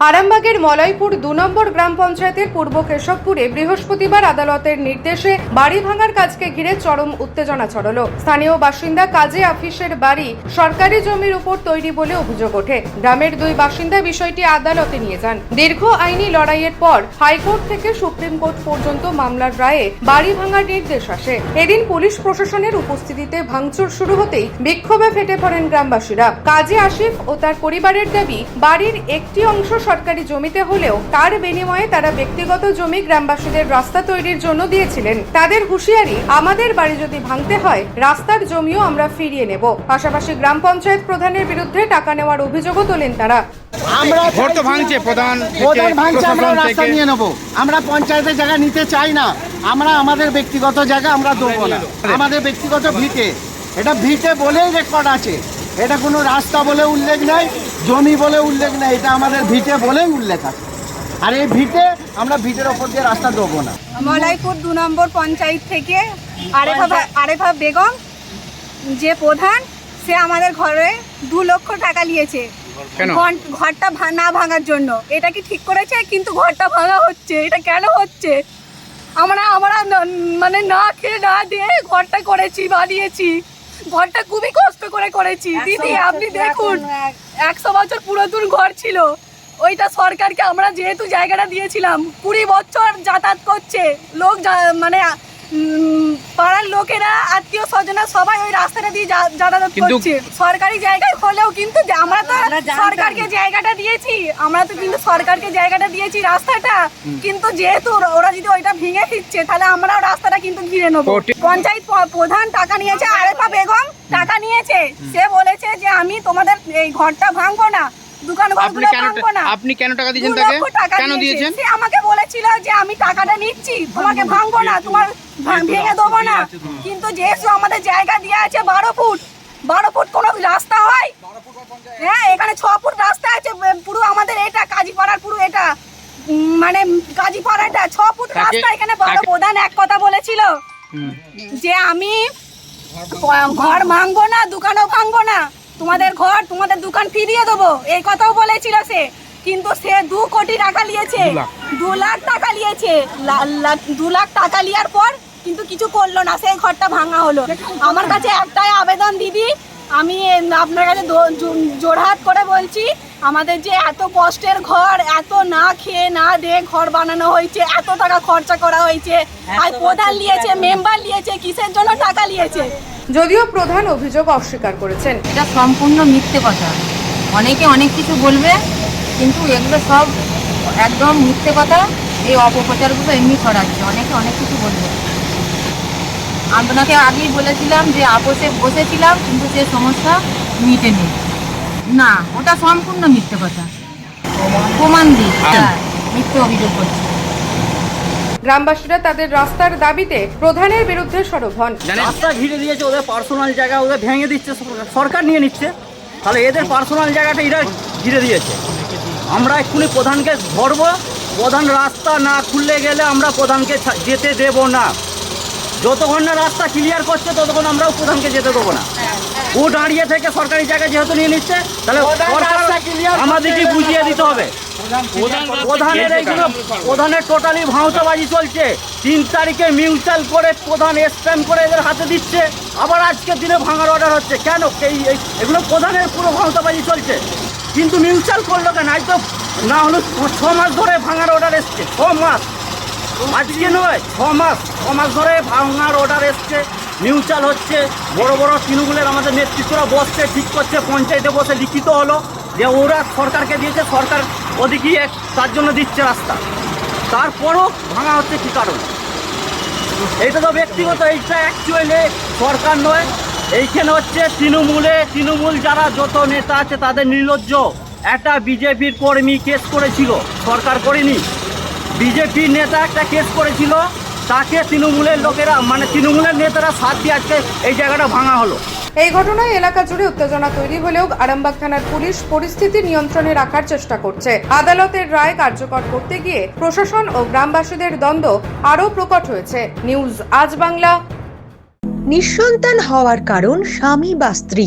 আরামবাগের মলয়পুর দু নম্বর গ্রাম পঞ্চায়েতের পূর্ব কেশবপুরে বৃহস্পতিবার আদালতের নির্দেশে বাড়ি ভাঙার কাজকে ঘিরে চরম উত্তেজনা ছড়ালো। স্থানীয় বাসিন্দা কাজে আফিসের বাড়ি সরকারি জমির উপর তৈরি বলে অভিযোগ ওঠে। গ্রামের দুই বাসিন্দা বিষয়টি আদালতে নিয়ে যান। দীর্ঘ আইনি লড়াইয়ের পর হাইকোর্ট থেকে সুপ্রিম কোর্ট পর্যন্ত মামলার রায়ে বাড়ি ভাঙার নির্দেশ আসে। এদিন পুলিশ প্রশাসনের উপস্থিতিতে ভাঙচুর শুরু হতেই বিক্ষোভে ফেটে পড়েন গ্রামবাসীরা। কাজী আসিফ ও তার পরিবারের দাবি, বাড়ির একটি অংশ সরকারি জমিতে হলেও তার বিনিময়ে তারা ব্যক্তিগত জমি গ্রামবাসীদের রাস্তা তৈরির জন্য দিয়েছিলেন। তাদের হুঁশিয়ারি আমাদের বাড়ি যদি ভাঙতে হয় রাস্তার জমিও আমরা ফিরিয়ে নেব। পাশাপাশি গ্রাম পঞ্চায়েত প্রধানের বিরুদ্ধে টাকা নেওয়ার অভিযোগও তোলেন তারা। আমরা ঘর তো ভাঙছে প্রধান প্রধান ভাঙছে আমরা রাস্তা নিয়ে নেব। আমরা পঞ্চায়েতের জায়গা নিতে চাই না। আমরা আমাদের ব্যক্তিগত জায়গা আমরা দেবো না। আমাদের ব্যক্তিগত ভিটে। এটা ভিটে বলেই রেকর্ড আছে। এটা কোনো রাস্তা বলে উল্লেখ নেই। জমি বলে উল্লেখ নেই এটা আমাদের ভিটে বলেই উল্লেখ আছে। আর এই ভিটে আমরা ভিটের ওপর দিয়ে রাস্তা দেবো না। মলাইপুর দু নম্বর পঞ্চায়েত থেকে আরেফা আরেফা বেগম যে প্রধান সে আমাদের ঘরে দু লক্ষ টাকা নিয়েছে। কেন? ঘরটা ভা- না ভাঙার জন্য। এটা কি ঠিক করেছে? কিন্তু ঘরটা ভাঙা হচ্ছে। এটা কেন হচ্ছে? আমরা আমরা মানে না খেয়ে না দিয়ে ঘরটা করেছি বানিয়েছি। ঘরটা খুবই কষ্ট করে করেছি। দিদি আপনি দেখুন একশো বছর পুরাতন ঘর ছিল। ওইটা সরকারকে আমরা যেহেতু জায়গাটা দিয়েছিলাম কুড়ি বছর যাতায়াত করছে। লোক মানে পাড়ার লোকেরা আত্মীয় স্বজনা সবাই ওই রাস্তাটা দিয়ে যা- যাতায়াত করছে। সরকারি জায়গায় হলেও কিন্তু আমরা তো সরকারকে জায়গাটা দিয়েছি। আমরা তো কিন্তু সরকারকে জায়গাটা দিয়েছি রাস্তাটা। কিন্তু যেহেতু ওরা- ওরা যদি ওইটা ভেঙে দিচ্ছে তাহলে আমরাও রাস্তাটা কিন্তু ঘিরে নেব। পঞ্চায়েত প্রধান টাকা নিয়েছে আরেফা বেগম টাকা নিয়েছে। সে বলেছে যে আমি তোমাদের এই ঘরটা ভাঙবো না। দোকান আপনি কেন না। আপনি কেন টাকা দিয়েছেন দু তাকে? টাকা কেন দিয়েছে। দিয়েছেন? সে আমাকে বলেছিল যে আমি টাকাটা নিচ্ছি তোমাকে ভাঙবো না তোমার ভেঙে দেবো না। কিন্তু যেহেতু আমাদের জায়গা দেওয়া আছে বারো ফুট বারো ফুট কোনো রাস্তা হয়? হ্যাঁ এখানে ছ ফুট রাস্তা আছে পুরো আমাদের এটা কাজীপাড়ার পুরো এটা। মানে কাজীপাড়াটা ছ ফুট রাস্তা এখানে বারো প্রধান এক কথা বলেছিল। যে আমি ঘর ভাঙবো না দোকানও ভাঙবো না। তোমাদের ঘর তোমাদের দোকান ফিরিয়ে দেবো। এই কথাও বলেছিল সে। কিন্তু সে দু কোটি টাকা নিয়েছে। দু লাখ। টাকা নিয়েছে। দু লাখ টাকা নেওয়ার পর কিন্তু কিছু করল না। সেই ঘরটা ভাঙা হলো। আমার কাছে একটাই আবেদন দিদি। আমি আপনার কাছে দো- জো- জোড়হাত করে বলছি আমাদের যে এত কষ্টের ঘর এত না খেয়ে না দিয়ে ঘর বানানো হয়েছে এত টাকা খরচা করা হয়েছে। আর প্রধান নিয়েছে মেম্বার নিয়েছে কিসের জন্য টাকা নিয়েছে? যদিও প্রধান অভিযোগ অস্বীকার করেছেন। এটা সম্পূর্ণ মিথ্যে কথা। অনেকে অনেক কিছু বলবে কিন্তু এগুলো সব একদম মিথ্যে কথা। এই অপপ্রচারগুলো এমনি ছড়াচ্ছে অনেকে অনেক কিছু বলবে। আপনাকে আগেই বলেছিলাম যে আপোষে বসেছিলাম কিন্তু সে সমস্যা মিটেনি। না ওটা সম্পূর্ণ মিথ্যে কথা। প্রমাণ দিই হ্যাঁ মিথ্যে অভিযোগ করছে। গ্রামবাসীরা তাদের রাস্তার দাবিতে প্রধানের বিরুদ্ধে সরব হন। রাস্তা ঘিরে দিয়েছে ওদের পার্সোনাল জায়গা ওদের ভেঙে দিচ্ছে সরকার- সরকার নিয়ে নিচ্ছে। তাহলে এদের পার্সোনাল জায়গাটা এরা ঘিরে দিয়েছে। আমরা এক্ষুনি প্রধানকে ধরবো। প্রধান রাস্তা না খুললে গেলে আমরা প্রধানকে যেতে দেব না। যতক্ষণ না রাস্তা ক্লিয়ার করছে ততক্ষণ আমরাও প্রধানকে যেতে দেবো না। ও দাঁড়িয়ে থেকে সরকারি জায়গা যেহেতু নিয়ে নিচ্ছে তাহলে আমাদেরকে বুঝিয়ে দিতে হবে। প্রধানের এইগুলো প্রধানের টোটালি ভাঁওতাবাজি চলছে। তিন তারিখে মিউচুয়াল করে প্রধান স্প্যাম করে এদের হাতে দিচ্ছে। আবার আজকের দিনে ভাঙার অর্ডার হচ্ছে। কেন? এই এই- এগুলো প্রধানের পুরো ভাঁওতাবাজি চলছে। কিন্তু মিউচুয়াল করল কেন? আজ তো না হলো ছ- ছ মাস ধরে ভাঙার অর্ডার এসছে। ছ মাস। আজকে নয় ছ মাস। ছ মাস ধরে ভাঙার অর্ডার এসছে। মিউচুয়াল হচ্ছে। বড় বড় তৃণমূলের আমাদের নেতৃত্বরা বসছে ঠিক করছে পঞ্চায়েতে বসে লিখিত হলো যে ওরা সরকারকে দিয়েছে। সরকার ওদিকে তার জন্য দিচ্ছে রাস্তা। তারপরও ভাঙা হচ্ছে কী কারণ? এটা তো ব্যক্তিগত, এইটা অ্যাকচুয়ালি সরকার নয়। এইখানে হচ্ছে তৃণমূলে, তৃণমূল যারা যত নেতা আছে তাদের নির্লজ্জ। একটা বিজেপির কর্মী কেস করেছিল, সরকার করেনি। বিজেপির নেতা একটা কেস করেছিল, তাকে তৃণমূলের লোকেরা মানে তৃণমূলের নেতারা সাথ দিয়ে আজকে এই জায়গাটা ভাঙা হলো। এই ঘটনায় এলাকা জুড়ে উত্তেজনা তৈরি হলেও আরামবাগ থানার পুলিশ পরিস্থিতি নিয়ন্ত্রণে রাখার চেষ্টা করছে। আদালতের রায় কার্যকর করতে গিয়ে প্রশাসন ও গ্রামবাসীদের দ্বন্দ্ব আরও প্রকট হয়েছে। নিউজ আজ বাংলা। নিঃসন্তান হওয়ার কারণ স্বামী বা স্ত্রী।